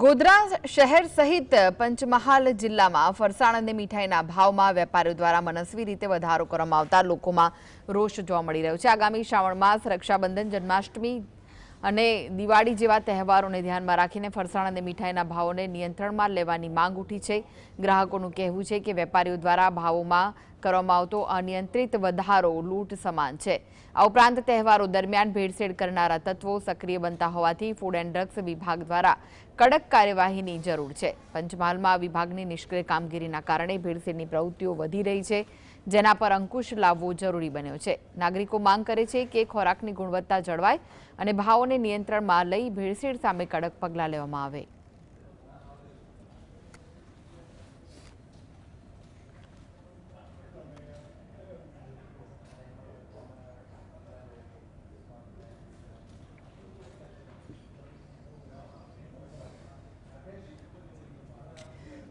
ગોધરા શહેર સહિત પંચમહાલ જિલ્લામાં ફરસાણ અને મીઠાઈના ભાવમાં વેપારીઓ દ્વારા મનસ્વી રીતે વધારો કરવામાં આવતા લોકોમાં રોષ જોવા મળી રહ્યો છે. આગામી શ્રાવણ માસ રક્ષાબંધન જન્માષ્ટમી અને દિવાળી જેવા તહેવારોને ધ્યાનમાં રાખીને ફરસાણ અને મીઠાઈના ભાવોને નિયંત્રણમાં લેવાની માંગ ઉઠી છે. ગ્રાહકોનું કહેવું છે કે વેપારીઓ દ્વારા ભાવોમાં કરવામાં આવતો અનિયંત્રિત વધારો લૂંટ સમાન છે. આ ઉપરાંત તહેવારો દરમિયાન ભેળસેળ કરનારા તત્વો સક્રિય બનતા હોવાથી ફૂડ એન્ડ ડ્રગ્સ વિભાગ દ્વારા કડક કાર્યવાહીની જરૂર છે. પંચમહાલમાં વિભાગની નિષ્ક્રિય કામગીરીના કારણે ભેળસેળની પ્રવૃત્તિઓ વધી રહી છે. જેના પર અંકુશ લાવવો જરૂરી બન્યો છે. નાગરિકો માંગ કરે છે કે ખોરાકની ગુણવત્તા જળવાય અને ભાવોને નિયંત્રણમાં લઈ ભેળસેળ સામે કડક પગલાં લેવામાં આવે.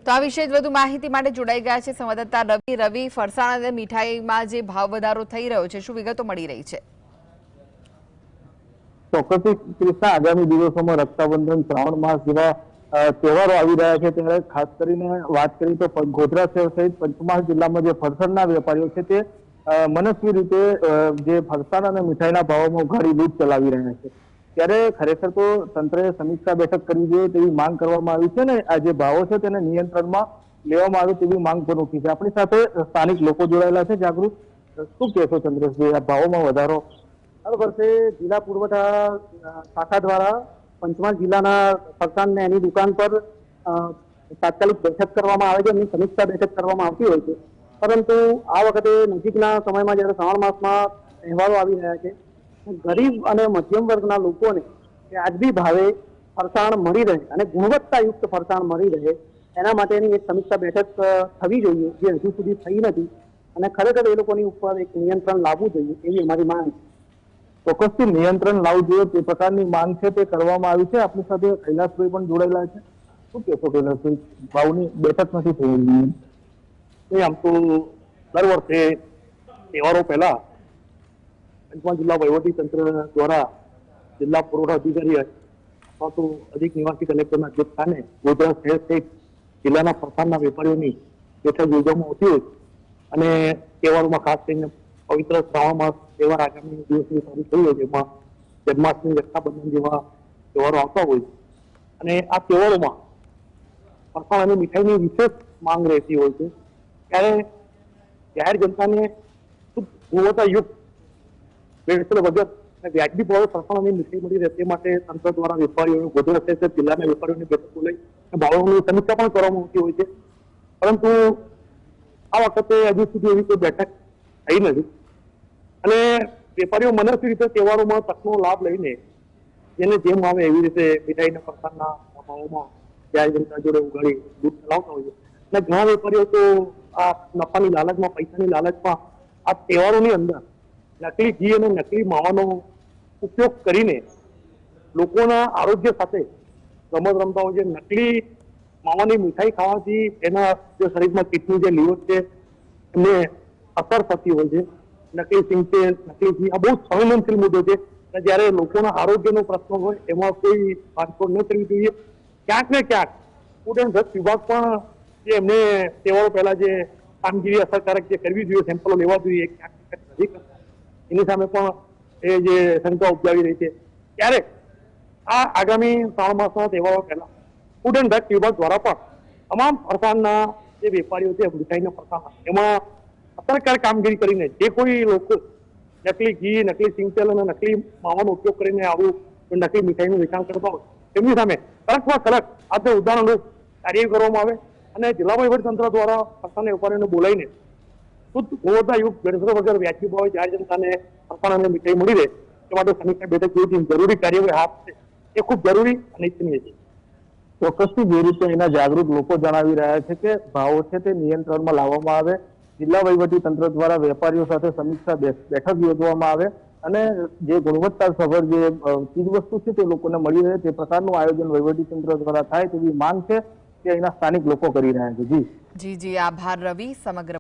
તો આ વિશે વધુ માહિતી માટે જોડાઈ ગયા છે સંવાદદાતા રવિ. રવિ ફરસાણ અને મીઠાઈમાં જે ભાવ વધારો થઈ રહ્યો છે, શું વિગતો મળી રહી છે? ચોક્કસથી ક્રિષ્ના, આગામી દિવસોમાં રક્ષાબંધન, શ્રાવણ માસ જેવા તહેવારો આવી રહ્યા છે. ત્યારે ખાસ કરીને વાત કરીએ તો ગોધરા શહેર સહિત પંચમહાલ જિલ્લામાં જે ફરસાણના વેપારીઓ છે તે મનસ્વી રીતે જે ફરસાણ અને મીઠાઈના ભાવોમાં ઘણી લૂંટ ચલાવી રહ્યા છે. ત્યારે ખરેખર તો તંત્રએ સમીક્ષા બેઠક કરવી જોઈએ તેવી માંગ કરવામાં આવી છે ને આ જે ભાવો છે તેને નિયંત્રણમાં લેવામાં આવે તેવી માંગ પણ ઉઠી છે. આપણી સાથે સ્થાનિક લોકો જોડાયેલા છે, જાગૃત. શું કહેશો ચંદ્રેશભાઈ આ ભાવોમાં વધારો? દર વર્ષે જિલ્લા પુરવઠા શાખા દ્વારા પંચમહાલ જિલ્લાના સરકારને એની દુકાન પર તાત્કાલિક બેઠક કરવામાં આવે છે, એમની સમીક્ષા બેઠક કરવામાં આવતી હોય છે. પરંતુ આ વખતે નજીકના સમયમાં જ્યારે શ્રાવણ માસમાં તહેવારો આવી રહ્યા છે ગરીબ અને મધ્યમ વર્ગના લોકોને વ્યાજબી ભાવે ફરસાણ મળી રહે અને ગુણવત્તાયુક્ત ફરસાણ મળી રહે એના માટેની એક સમીક્ષા બેઠક થવી જોઈએ જે હજુ સુધી થઈ નથી અને ખરેખર એ લોકોની ઉપર એક નિયંત્રણ લાવવું જોઈએ એવી અમારી માંગ છે. ચોક્કસથી નિયંત્રણ લાવવું જોઈએ તે પ્રકારની માંગ છે તે કરવામાં આવી છે. આપણી સાથે કૈલાસભાઈ પણ જોડાયેલા છે. શું કહેશો કૈલાસભાઈ? ભાવની બેઠક નથી થયેલી. આમ તો દર વર્ષે તહેવારો પહેલા પંચમહાલ જિલ્લા વહીવટી તંત્ર દ્વારા જિલ્લા પુરવઠા અધિકારી અથવા તો અધિક નિવાસી કલેક્ટરના અધ્યક્ષ સ્થાને ગોધરા શહેર સહિત જિલ્લાના પ્રસારના વેપારીઓની બેઠક યોજવામાં આવતી હોય અને તહેવારોમાં ખાસ કરીને પવિત્ર શ્રાવણ માસ તહેવાર આગામી દિવસની શરૂ થઈ હોય જેમાં જન્માષ્ટમી, રક્ષાબંધન જેવા તહેવારો આવતા હોય. અને આ તહેવારોમાં ફરસાણ અને મીઠાઈની વિશેષ માંગ રહેતી હોય છે. ત્યારે જાહેર જનતાને શુદ્ધ ગુણવત્તાયુક્ત ભેળસેળ વગર વ્યાજબી ભાવે ફરસાણ અને મીઠાઈ મળી રહે તે માટે તંત્ર દ્વારા વેપારીઓ વધુ શહેર જિલ્લાના વેપારીઓની બેઠકો લઈ ભાવોની સમીક્ષા પણ કરવામાં આવતી હોય છે. પરંતુ આ વખતે હજુ સુધી એવી કોઈ બેઠક થઈ નથી. અને વેપારીઓ મનસ્વી રીતે તહેવારોમાં તકનો લાભ લઈને જેને જેમ આવે એવી રીતે મીઠાઈના ફરસાણના ભાવોમાં જાહેર જનતા જોડે ઉગાડી દૂધ ચલાવતા હોય છે. અને ઘણા વેપારીઓ તો આ નફાની લાલચમાં, પૈસાની લાલચમાં આ તહેવારોની અંદર નકલી ઘી અને નકલી માવાનો ઉપયોગ કરીને લોકોના આરોગ્ય સાથે રમત રમતા હોય છે. નકલી માવાની મીઠાઈ ખાવાથી એના જે શરીરમાં કિડની જે લીવર છે, એમને અસર થતી હોય છે. નકલી સિંગ છે નકલી ઘી, આ બહુ સંવેદનશીલ મુદ્દો છે. અને જ્યારે લોકોના આરોગ્યનો પ્રશ્ન હોય, એમાં કોઈ બાંધછોડ ન કરવી જોઈએ. ક્યાંક ને ક્યાંક ફૂડ એન્ડ ડ્રગ્સ વિભાગ પણ જે એમને તહેવારો પહેલા જે કામગીરી અસરકારક જે કરવી જોઈએ સેમ્પલો લેવા જોઈએ, ક્યાંક નથી કરતા એની સામે પણ એ જે શંકા ઉપજાવી રહી છે. ત્યારે આ આગામી શ્રાવણ માસના તહેવારો પહેલા ફૂડ એન્ડ ડ્રગ વિભાગ દ્વારા પણ તમામ ફરસાણના જે વેપારીઓ છે, મીઠાઈના ફરસાણના, એમાં અસરકારક કામગીરી કરીને જે કોઈ લોકો નકલી ઘી, નકલી સિંગતેલ અને નકલી માવાનો ઉપયોગ કરીને આવું નકલી મીઠાઈનું વેચાણ કરતા હોય, તેમની સામે કડકમાં કડક આજે ઉદાહરણરૂપ કાર્ય કરવામાં આવે અને જિલ્લા વહીવટી તંત્ર દ્વારા ફરસાણના વેપારીઓને બોલાવીને શુદ્ધ ગુણવત્તાયુક્ત ભેળસેળ વગર વ્યાજબી ભાવે જાહેર જનતાને અને મીઠાઈ મળી રહે. તે માટે સમીક્ષા બેઠક યોજી જરૂરી કાર્યવાહી હાથ છે એ ખૂબ જરૂરી અને ઇચ્છનીય છે. ચોક્કસથી જે રીતે એના જાગૃત લોકો જણાવી રહ્યા છે કે ભાવો છે તે નિયંત્રણમાં લાવવામાં આવે. જિલ્લા વહીવટી તંત્ર દ્વારા વેપારીઓ સાથે સમીક્ષા બેઠક યોજવામાં આવે અને જે ગુણવત્તા સભર જે ચીજ વસ્તુ છે તે લોકોને મળી રહે તે પ્રકારનું આયોજન વહીવટી તંત્ર દ્વારા થાય તેવી માંગ છે કે અહીંના સ્થાનિક લોકો કરી રહ્યા છે. જી. જી જી. આભાર રવિ સમગ્ર